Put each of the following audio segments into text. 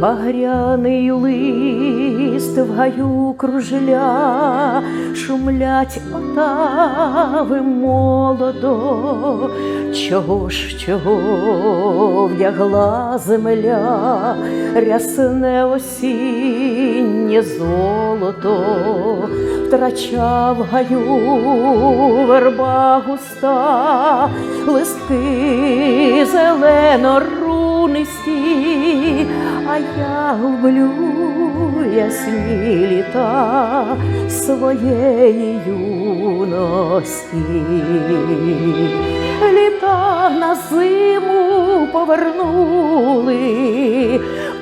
Багряний лист в гаю кружля, шумлять отави молодо, чого ж чого вдягла земля, рясне осіннє золото, втрачав гаю верба густа, листки зелено-рунисті, а я люблю ясні літа своєї юності. Літа на зиму повернули,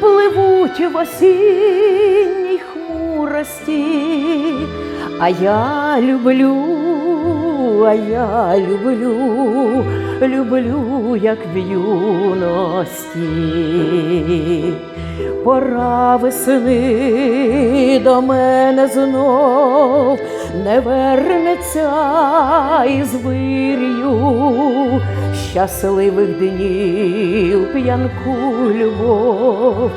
пливуть в осінній хмурості, а я люблю, а я люблю, люблю, як в юності. Пора весни до мене знов не вернеться із вирію щасливих днів п'янку любов,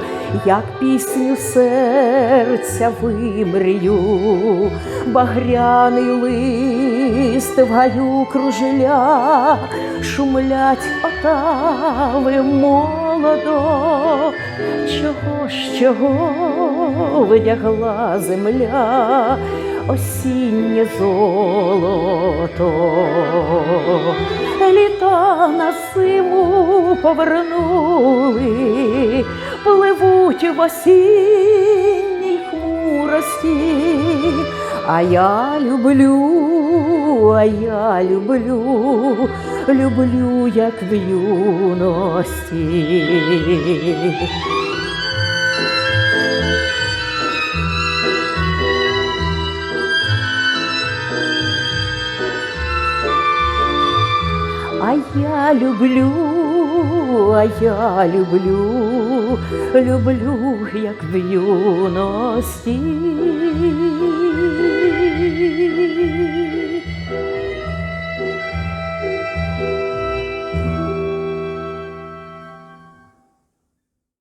як пісню серця вимрію, багряний лист в гаю кружля, шумлять отави молодо, чого ж чого видягла земля, осіннє золото, літа на зиму повернули, пливуть в осінній хмурості, а я люблю, а я люблю, люблю, як в юності. Люблю, а я люблю, люблю, як в юності.